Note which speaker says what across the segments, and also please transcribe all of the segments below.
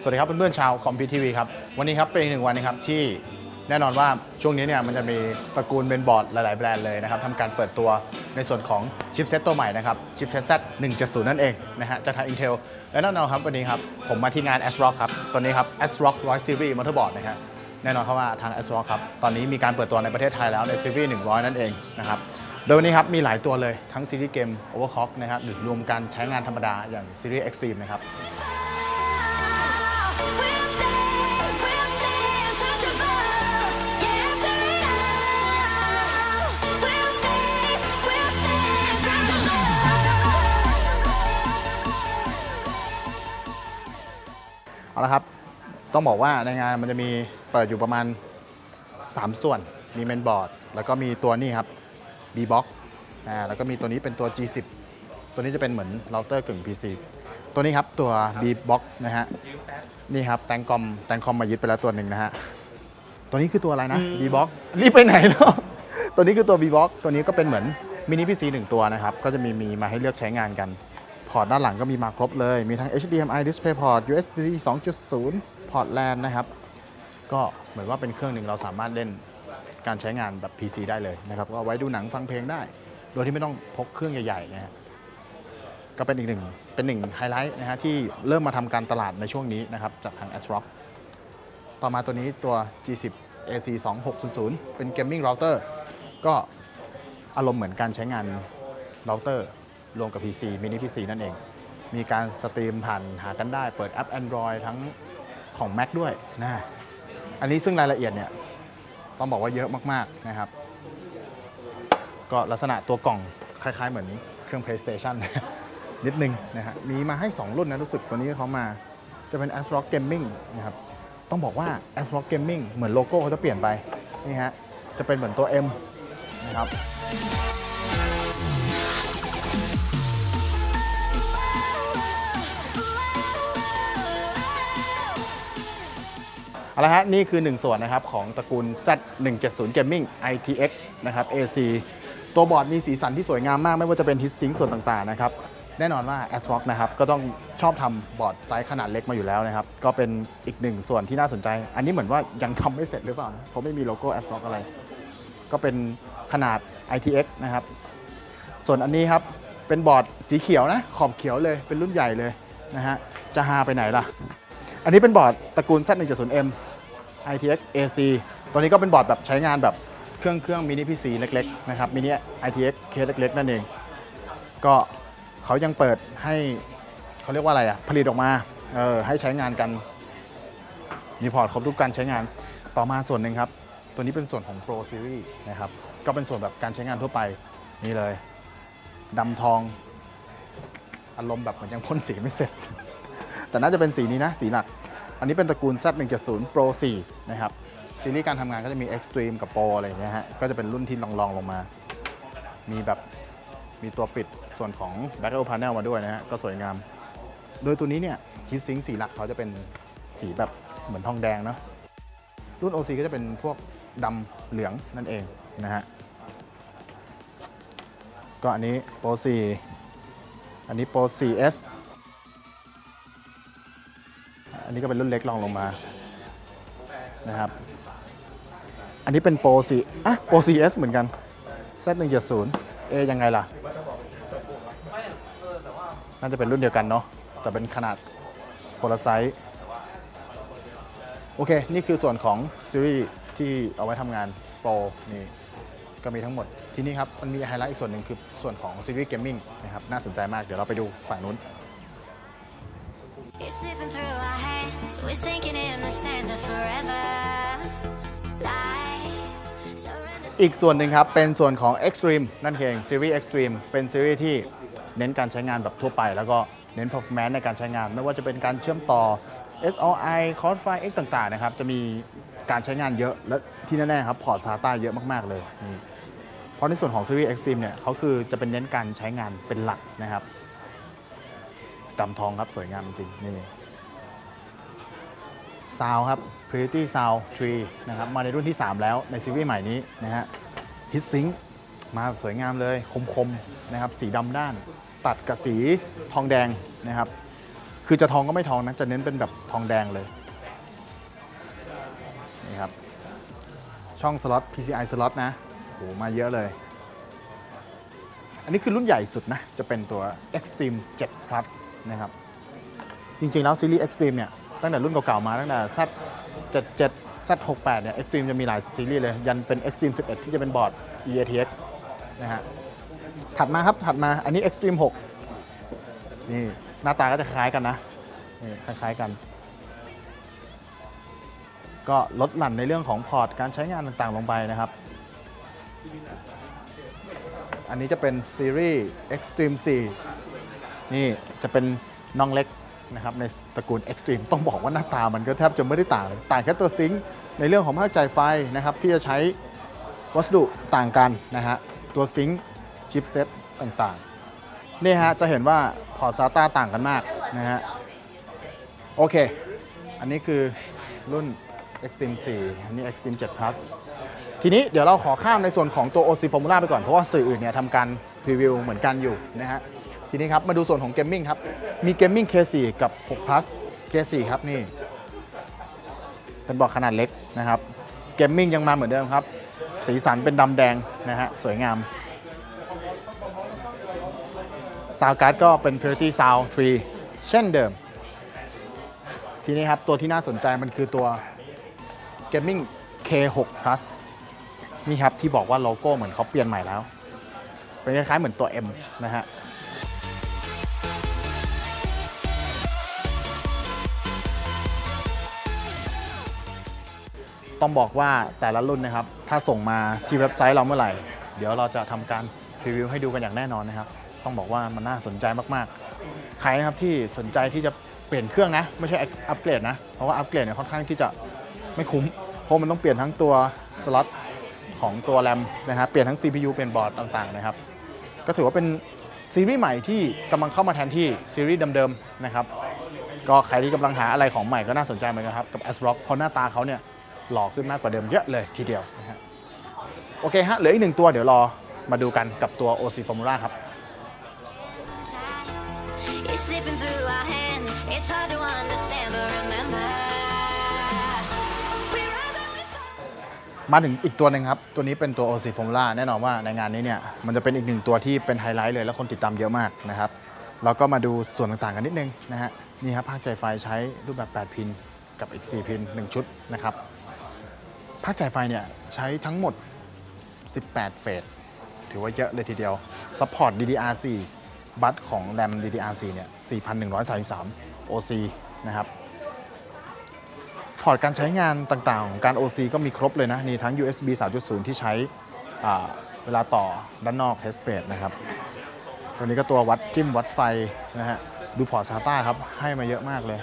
Speaker 1: สวัสดีครับเพื่อนๆชาวคอมพิวทีวีครับวันนี้ครับเป็นอีกหนึ่งวันนะครับที่แน่นอนว่าช่วงนี้เนี่ยมันจะมีตระกูลเบนบอร์ดหลาย ๆ แบรนด์เลยนะครับทำการเปิดตัวในส่วนของชิปเซตตัวใหม่นะครับชิปเซต Z 1.0นั่นเองนะฮะจากทาง Intel และแน่นอนครับวันนี้ครับผมมาที่งาน ASRock ครับตัวนี้ครับ ASRock 100 Series Motherboard นะฮะแน่นอนครับว่าทาง ASRock ครับตอนนี้มีการเปิดตัวในประเทศไทยแล้วในซีรีส์100 นั่นเองนะครับโดยวันนี้ครับมีหลายตัวเลยทั้งซีรีส์เกม Overclock นะครับหรือรวมการใช้งานธรรมดาอย่างซีรีส์ Extreme นะครับ เอาละครับ ต้องบอกว่าในงานมันจะมีเปิดอยู่ประมาณ 3 ส่วน มีเมนบอร์ด แล้วก็มีตัวนี้ครับ B-Box อ่า แล้วก็มีตัวนี้เป็นตัว G10 ตัวนี้จะเป็นเหมือนเราเตอร์กึ่ง PC ตัวนี้ครับตัว B-Box นะฮะ นี่ครับแตงคอมแตงคอมมายึดไปแล้วตัวหนึ่งนะฮะ ตัวนี้คือตัวอะไรนะ B-Box รีบไปไหนเนาะตัวนี้คือตัว B-Box ตัวนี้ก็เป็นเหมือนมินิ PC หนึ่งตัวนะครับ ก็จะมีมีมาให้เลือกใช้งานกัน พอร์ตด้านหลังก็มีมาครบเลย มีทั้ง HDMI DisplayPort USB 2.0 พอร์ต LAN นะครับ ก็เหมือนว่าเป็นเครื่องหนึ่งเราสามารถเล่นการใช้งานแบบ PC ได้เลยนะครับ ก็ไว้ดูหนังฟังเพลงได้ โดยที่ไม่ต้องพกเครื่องใหญ่ๆนะฮะก็เป็นอีกหนึ่งเป็นหนึ่งไฮไลท์นะฮะที่เริ่มมาทำการตลาดในช่วงนี้นะครับจากทาง ASRock ต่อมาตัวนี้ตัว G10 AC 2600เป็น Gaming Router ก็อารมณ์เหมือนการใช้งานเราเตอร์ รวมกับ PC mini PC นั่นเอง มีการสตรีมผ่านหากันได้ เปิดแอป Android ทั้งของ Mac ด้วยนะอันนี้ซึ่งรายละเอียดเนี่ยต้องบอกว่าเยอะมากๆนะครับ ก็ลักษณะตัวกล่องคล้ายๆ เหมือนเครื่อง PlayStation นิดนึงนะฮะมีมาให้ 2 รุ่นนะรู้สึกตัวนี้เขามาจะเป็น ASRock Gaming นะครับต้องบอกว่า ASRock Gaming เหมือนโลโก้เขาจะเปลี่ยนไปนี่ฮะจะเป็นเหมือนตัว M นะครับ เอาละฮะนี่คือ 1 ส่วนนะครับของตระกูล Z 170 Gaming ITX นะครับ AC ตัวบอร์ดมีสีสันที่สวยงามมาก ไม่ว่าจะเป็นฮิตซิงส่วนต่างๆนะครับแน่นอนว่า ASRock นะครับก็ต้องชอบทำบอร์ดไซส์ขนาดเล็กมาอยู่แล้วนะครับก็เป็นอีกหนึ่งส่วนที่น่าสนใจ อันนี้เหมือนว่ายังทำไม่เสร็จหรือเปล่าเพราะไม่มีโลโก้ ASRock อะไร ก็เป็นขนาด ITX นะครับส่วนอันนี้ครับเป็นบอร์ดสีเขียวนะขอบเขียวเลยเป็นรุ่นใหญ่เลยนะฮะจะฮาไปไหนล่ะ อันนี้เป็นบอร์ดตระกูล Z170M ITX AC ตัวนี้ก็เป็นบอร์ดแบบใช้งานแบบเครื่องเครื่องมินิ PC เล็กๆนะครับมินิ ITX เคสเล็ก ๆ นั่นเอง ก็เขายังเปิดให้เขาเรียกว่าอะไรอะผลิตออกมาเออให้ใช้งานกันมีพอร์ตครบทุกการใช้งานต่อมาส่วนหนึ่งครับ ตัวนี้เป็นส่วนของ Pro Series นะครับก็เป็นส่วนแบบการใช้งานทั่วไปนี่เลยดำทอง อารมณ์แบบเหมือนยังพ่นสีไม่เสร็จ แต่น่าจะเป็นสีนี้นะสีหลัก อันนี้เป็นตระกูล Z 170 Pro 4 นะครับ ซีรีส์การทำงานก็จะมี Extreme กับ Pro อะไรอย่างเงี้ยฮะ ก็จะเป็นรุ่นที่ลองๆลงมา มีแบบมีตัวปิดส่วนของ Back Up Panel มาด้วยนะฮะ ก็สวยงาม โดยตัวนี้เนี่ยฮิตซิงสีหลักเขาจะเป็นสีแบบเหมือนทองแดงเนาะ รุ่น OC ก็จะเป็นพวกดำเหลืองนั่นเองนะฮะ ก็อันนี้ Pro 4 อันนี้ Pro 4S อันนี้ก็เป็นรุ่นเล็กลองลงมานะครับ อันนี้เป็นโปรสีอะโปร 4S เหมือนกัน Z 1 7 0เอยังไงล่ะ น่าจะเป็นรุ่นเดียวกันเนาะแต่เป็นขนาดคนละไซส์โอเค นี่คือส่วนของซีรีส์ที่เอาไว้ทำงานโปรนี่ก็มีทั้งหมด ที่นี่ครับ มันมีไฮไลท์อีกส่วนหนึ่งคือส่วนของซีรีส์เกมมิ่งนะครับ น่าสนใจมาก เดี๋ยวเราไปดูฝั่งนู้น
Speaker 2: slipping through our hands. We're sinking in the sands of forever. Lie, surrender
Speaker 1: อีกส่วนหนึ่งครับ เป็นส่วนของ Extreme นั่นเองซีรีส์ Extreme เป็นซีรีส์ที่เน้นการใช้งานแบบทั่วไป แล้วก็เน้น performance ในการใช้งาน ไม่ว่าจะเป็นการเชื่อมต่อ SOI Crossfire X ต่างๆนะครับ จะมีการใช้งานเยอะ และที่แน่ๆครับพอร์ต SATA เยอะมากๆเลยนี่เพราะในส่วนของซีรีส์ Extreme เนี่ยเขาคือจะเป็นเน้นการใช้งานเป็นหลักนะครับ ดำทองครับสวยงามจริงนี่ซาวครับ Pretty Sound 3นะครับ มาในรุ่นที่ 3 แล้วในซีรีส์ใหม่นี้นะฮะฮิตซิงมาสวยงามเลยคมๆนะครับ สีดำด้าน ตัดกับสีทองแดงนะครับ คือจะทองก็ไม่ทองนะ จะเน้นเป็นแบบทองแดงเลยนี่ครับ ช่องสล็อต PCI สล็อตนะโหมาเยอะเลย อันนี้คือรุ่นใหญ่สุดนะ จะเป็นตัว Extreme 7 Plus นะครับ จริงๆ แล้วซีรีส์ Extreme เนี่ย ตั้งแต่รุ่นเก่าๆ มาตั้งแต่ Z 77 Z 68 เนี่ย Extreme จะมีหลายซีรีส์เลย ยันเป็น Extreme 11 ที่จะเป็นบอร์ด EATX นะฮะ ถัดมาครับ ถัดมา อันนี้ Extreme 6 นี่ หน้าตาก็จะคล้ายกันนะ นี่ คล้ายๆกัน ก็ลดหลั่นในเรื่องของพอร์ต การใช้งานต่างๆ ลงไปนะครับอันนี้จะเป็นซีรีส์ Extreme 4 นี่จะเป็นน้องเล็กนะครับในตระกูล Extreme ต้องบอกว่าหน้าตามันก็แทบจะไม่ได้ต่างเลยต่างแค่ตัวซิงค์ในเรื่องของภาคจ่ายไฟนะครับที่จะใช้วัสดุต่างกันนะฮะตัวซิงค์ชิปเซ็ตต่างๆนี่ฮะจะเห็นว่าพอร์ต SATA ต่างกันมากนะฮะโอเค อันนี้คือรุ่น Extreme 4 อันนี้ Extreme 7 Plus ทีนี้เดี๋ยวเราขอข้ามในส่วนของตัว OC Formula ไปก่อน เพราะว่าสื่ออื่นเนี่ยทำการพรีวิวเหมือนกันอยู่นะฮะ ทีนี้ครับมาดูส่วนของเกมมิ่งครับ มีเกมมิ่ง K4 กับ 6 plus K4 ครับนี่ เป็นบอร์ดขนาดเล็กนะครับเกมมิ่งยังมาเหมือนเดิมครับ สีสันเป็นดำแดงนะฮะสวยงามซาวการ์ดก็เป็น Purity Sound 3 เช่นเดิม ทีนี้ครับ ตัวที่น่าสนใจมันคือตัว Gaming K6 Plus นี่ครับ ที่บอกว่าโลโก้เหมือนเขาเปลี่ยนใหม่แล้ว เป็นคล้ายๆเหมือนตัว M นะฮะ ต้องบอกว่าแต่ละรุ่นนะครับ ถ้าส่งมาที่เว็บไซต์เราเมื่อไหร่ เดี๋ยวเราจะทำการรีวิวให้ดูกันอย่างแน่นอนนะครับ ต้องบอกว่ามันน่าสนใจมากๆ ใครนะครับที่สนใจที่จะเปลี่ยนเครื่องนะ ไม่ใช่อัปเกรดนะ เพราะว่าอัปเกรดเนี่ยค่อนข้างที่จะไม่คุ้ม เพราะมันต้องเปลี่ยนทั้งตัวสล็อตของตัวแรมนะฮะเปลี่ยนทั้ง CPU เปลี่ยนบอร์ดต่างๆนะครับ ก็ถือว่าเป็นซีรีส์ใหม่ที่กำลังเข้ามาแทนที่ซีรีส์เดิมๆนะครับ ก็ใครที่กำลังหาอะไรของใหม่ก็น่าสนใจเหมือนกันครับ กับ asrock เพราะหน้าตาเขาเนี่ย หล่อขึ้นมากกว่าเดิมเยอะเลยทีเดียวนะฮะโอเคฮะเหลืออีกหนึ่งตัวเดี๋ยวรอมาดูกันกับตัว OC Formula ครับ
Speaker 2: You're slipping through our hands. It's hard to understand, but remember. We rise and we fall.
Speaker 1: มาถึงอีกตัวหนึ่งครับ ตัวนี้เป็นตัว OC Formula แน่นอนว่าในงานนี้เนี่ย มันจะเป็นอีกหนึ่งตัวที่เป็นไฮไลท์เลย แล้วคนติดตามเยอะมากนะครับเราก็มาดูส่วนต่างๆกันนิดนึงนะฮะ นี่ครับภาคจ่ายไฟใช้รูปแบบ 8 พิน กับอีก 4 พิน 1 ชุดนะครับ ภาคจ่ายไฟเนี่ยใช้ทั้งหมด 18 เฟส ถือว่าเยอะเลยทีเดียวซัพพอร์ต DDR4 บัตของแรม DDR4 เนี่ย4,133 OC นะครับพอร์ตการใช้งานต่างๆ ของการ OC ก็มีครบเลยนะ นี่ทั้ง USB 3.0 ที่ใช้เวลาต่อด้านนอก test bed นะครับ ตัวนี้ก็ตัววัดจิ้มวัดไฟนะฮะ ดูพอร์ต SATA ครับ ให้มาเยอะมากเลย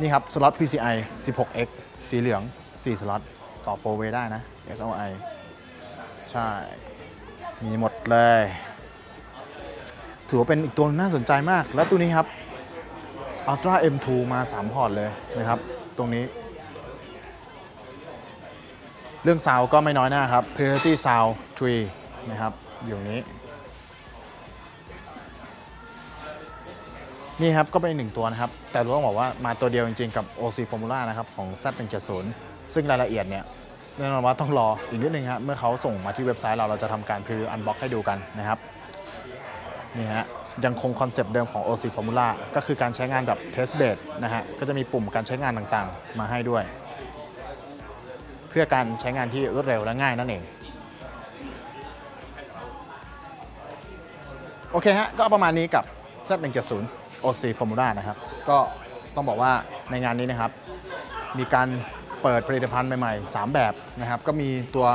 Speaker 1: นี่ครับ สล็อต PCI 16X สีเหลือง 4 สล็อต ต่อ 4 way ได้นะ SOI ใช่ มีหมดเลย ถือว่าเป็นอีกตัวน่าสนใจมาก แล้วตัวนี้ครับ Ultra M2 มา 3 พอร์ตเลยนะครับ ตรงนี้ เรื่องซาวก็ไม่น้อยหน้าครับ Priority Sound 3 นะครับ อยู่นี้ นี่ครับก็เป็นหนึ่งตัวนะครับ แต่รู้ต้องบอกว่ามาตัวเดียวจริงๆกับ OC Formula นะครับของ Z170 ซึ่งรายละเอียดเนี่ยแน่นอนว่าต้องรออีกนิดนึงครับเมื่อเขาส่งมาที่เว็บไซต์เราเราจะทำการพรีวิวอันบ็อกให้ดูกันนะครับนี่ฮะยังคงคอนเซปต์เดิมของ OC Formula ก็คือการใช้งานแบบ test bed นะฮะก็จะมีปุ่มการใช้งานต่างๆ มาให้ด้วย เพื่อการใช้งานที่รวดเร็วและง่ายนั่นเองโอเคฮะก็ประมาณนี้กับ Z170 OC Formula นะครับ ก็ต้องบอกว่าในงานนี้นะครับ มีการเปิดผลิตภัณฑ์ใหม่ๆ 3 แบบนะครับ ก็มีตัว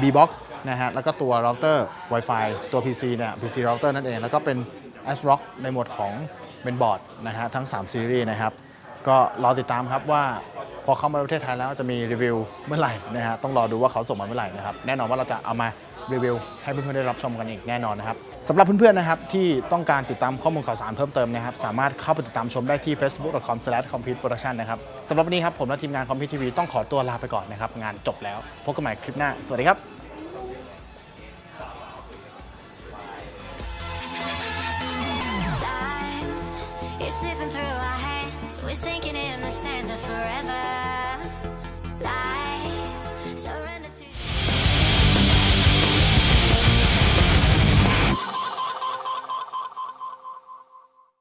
Speaker 1: B-Box นะฮะ แล้วก็ตัวเราเตอร์ Wi-Fi ตัว PC เนี่ย PC router นั่นเอง แล้วก็เป็น ASRock ในหมวดของเป็นบอร์ดนะฮะ ทั้ง 3 ซีรีส์นะครับ ก็รอติดตามครับว่าพอเข้ามาประเทศไทยแล้วจะมีรีวิวเมื่อไหร่นะฮะ ต้องรอดูว่าเขาส่งมาเมื่อไหร่นะครับ แน่นอนว่าเราจะเอามา รีวิวให้เพื่อนๆได้รับชมกันอีกแน่นอนนะครับสำหรับเพื่อนๆนะครับที่ต้องการติดตามข้อมูลข่าวสารเพิ่มเติมนะครับสามารถเข้าไปติดตามชมได้ที่ facebook.com/computeproduction นะครับสำหรับวันนี้ครับผมและทีมงานคอมพิวทีวีต้องขอตัวลาไปก่อนนะครับงานจบแล้วพบกันใหม่คลิปหน้าสวัสดีครับ
Speaker 2: Time slipping through our hands. We're sinking in the sand of forever.